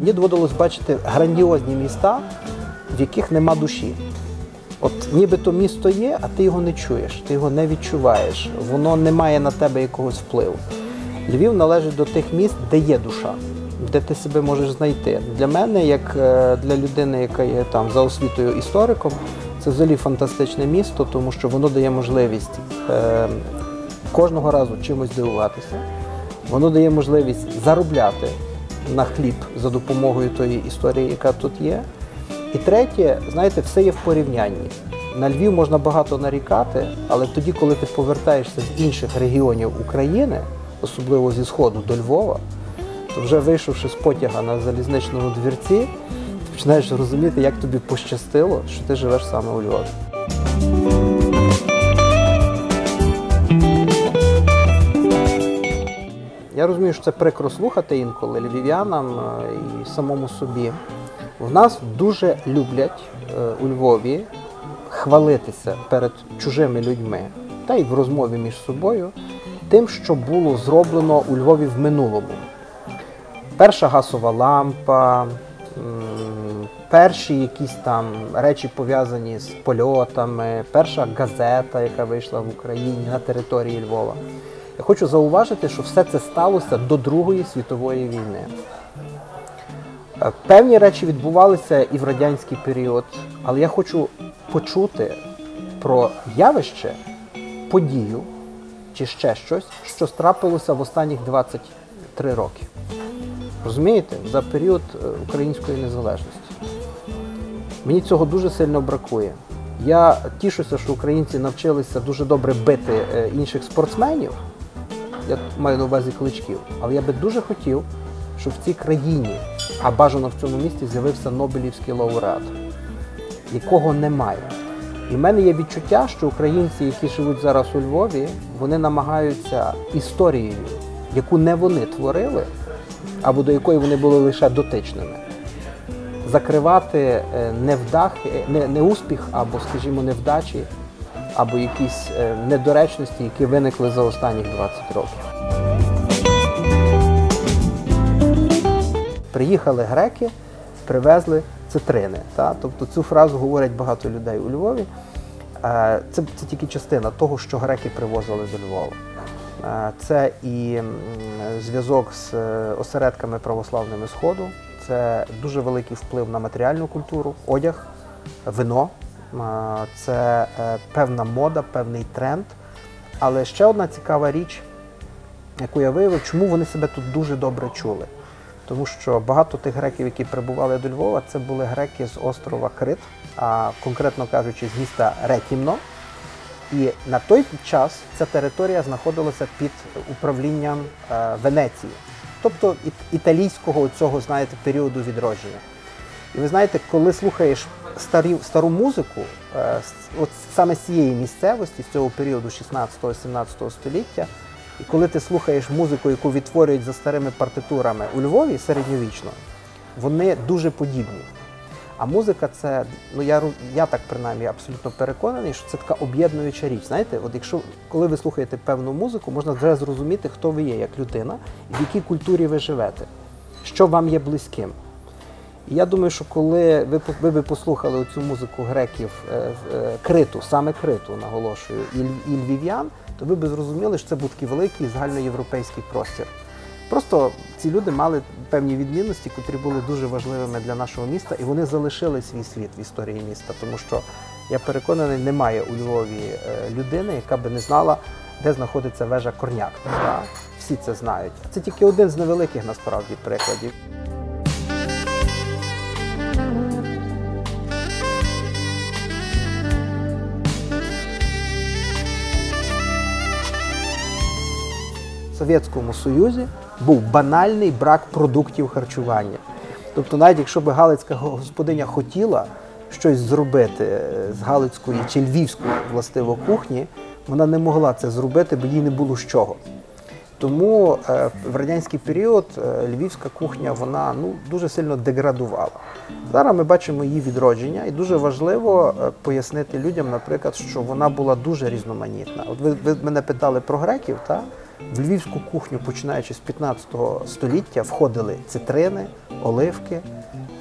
Мені доводилось бачити грандіозні міста, в яких нема душі. От нібито місто є, а ти його не чуєш, ти його не відчуваєш, воно не має на тебе якогось впливу. Львів належить до тих міст, де є душа, де ти себе можеш знайти. Для мене, як е, для людини, яка є там за освітою істориком, це взагалі фантастичне місто, тому що воно дає можливість е, кожного разу чимось дивуватися. Воно дає можливість заробляти на хліб за допомогою тої історії, яка тут є. І третє, знаєте, все є в порівнянні. На Львів можна багато нарікати, але тоді, коли ти повертаєшся з інших регіонів України, особливо зі Сходу до Львова, то вже вийшовши з потяга на залізничному двірці, починаєш розуміти, як тобі пощастило, що ти живеш саме у Львові. Я розумію, що це прикро слухати інколи львів'янам е, і самому собі. В нас дуже люблять е, у Львові хвалитися перед чужими людьми та й в розмові між собою тим, що було зроблено у Львові в минулому. Перша газова лампа, перші якісь там речі пов'язані з польотами, перша газета, яка вийшла в Україні на території Львова. Я хочу зауважити, що все це сталося до Другої світової війни. Е, Певні речі відбувалися і в радянський період, але я хочу почути про явище, подію чи ще щось, що трапилося в останніх 23 роки. Розумієте, за період е, української незалежності. Мені цього дуже сильно бракує. Я тішуся, що українці навчилися дуже добре бити е, інших спортсменів. Я маю на увазі кличків. Але я би дуже хотів, щоб в цій країні, а бажано в цьому місті, з'явився Нобелівський лауреат, якого немає. І в мене є відчуття, що українці, які живуть зараз у Львові, вони намагаються історією, яку не вони творили, або до якої вони були лише дотичними, закривати е, невдахи, не, не успіх, або, скажімо, невдачі, або якісь е, недоречності, які виникли за останні 20 років. Приїхали греки, привезли цитрини. Та? Тобто цю фразу говорять багато людей у Львові. Е, Це, це тільки частина того, що греки привозили до Львова. Е, Це і зв'язок з е, осередками православними Сходу, це дуже великий вплив на матеріальну культуру, одяг, вино, це е, певна мода, певний тренд. Але ще одна цікава річ, яку я виявив, чому вони себе тут дуже добре чули. Тому що багато тих греків, які прибували до Львова, це були греки з острова Крит, а конкретно кажучи, з міста Ретімно. І на той час ця територія знаходилася під управлінням е, Венеції, тобто італійського цього, знаєте, періоду відродження. І ви знаєте, коли слухаєш старі, стару музику, е, от саме з цієї місцевості, з цього періоду 16-17 століття, і коли ти слухаєш музику, яку відтворюють за старими партитурами у Львові середньовічно, вони дуже подібні. А музика це, ну я, я так принаймні абсолютно переконаний, що це така об'єднуюча річ. Знаєте, от якщо коли ви слухаєте певну музику, можна вже зрозуміти, хто ви є як людина, в якій культурі ви живете, що вам є близьким. І я думаю, що коли ви, по- ви послухали цю музику греків е, е, криту, саме криту, наголошую, і, і львів'ян, то ви би зрозуміли, що це був такий великий загальноєвропейський простір. Просто ці люди мали певні відмінності, котрі були дуже важливими для нашого міста, і вони залишили свій слід в історії міста, тому що я переконаний, немає у Львові е, людини, яка би не знала, де знаходиться вежа Корняк. Та? Всі це знають. Це тільки один з невеликих насправді прикладів. Совєтському Союзі був банальний брак продуктів харчування. Тобто, навіть якщо б галицька господиня хотіла щось зробити е, з галицької чи львівської властиво кухні, вона не могла це зробити, бо їй не було з чого. Тому е, в радянський період е, львівська кухня вона ну, дуже сильно деградувала. Зараз ми бачимо її відродження, і дуже важливо пояснити людям, наприклад, що вона була дуже різноманітна. От ви, ви мене питали про греків, та? В львівську кухню, починаючи з 15 століття, входили цитрини, оливки,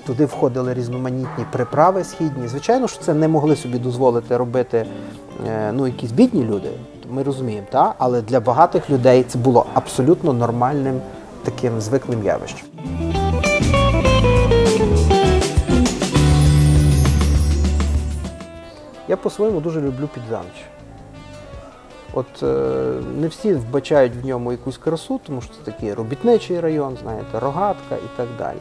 туди входили різноманітні приправи східні. Звичайно, що це не могли собі дозволити робити е, ну, якісь бідні люди, ми розуміємо, та? але для багатих людей це було абсолютно нормальним таким звиклим явищем. Я по-своєму дуже люблю підзамч. От е, не всі вбачають в ньому якусь красу, тому що це такий робітничий район, знаєте, рогатка і так далі.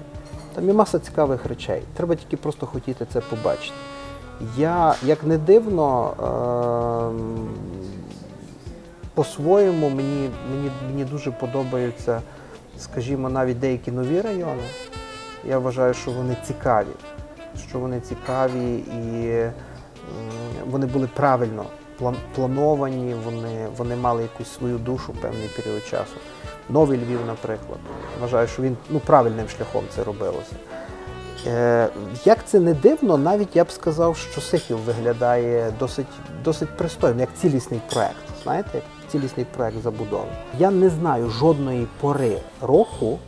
Там є маса цікавих речей. Треба тільки просто хотіти це побачити. Я, як не дивно, ем, по-своєму мені, мені, мені дуже подобаються, скажімо, навіть деякі нові райони. Я вважаю, що вони цікаві, що вони цікаві і вони були правильно плановані, вони, вони мали якусь свою душу певний період часу. Новий Львів, наприклад. Вважаю, що він ну, правильним шляхом це робилося. Е, як це не дивно, навіть я б сказав, що Сихів виглядає досить, досить пристойно, як цілісний проект. Знаєте, як цілісний проект забудови. Я не знаю жодної пори року,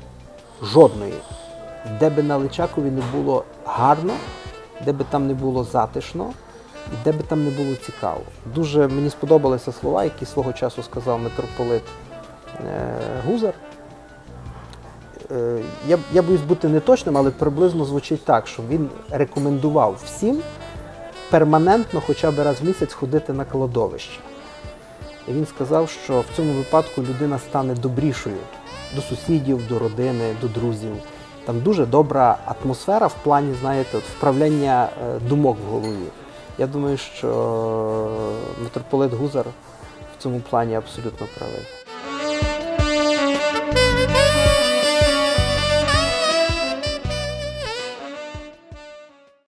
жодної, де би на Личакові не було гарно, де би там не було затишно, і де би там не було цікаво. Дуже мені сподобалися слова, які свого часу сказав митрополит е, Гузар. Е, я, я боюсь бути неточним, але приблизно звучить так, що він рекомендував всім перманентно хоча б раз в місяць ходити на кладовище. І він сказав, що в цьому випадку людина стане добрішою до сусідів, до родини, до друзів. Там дуже добра атмосфера в плані, знаєте, вправляння е, думок в голові. Я думаю, що митрополит Гузар в цьому плані абсолютно правий.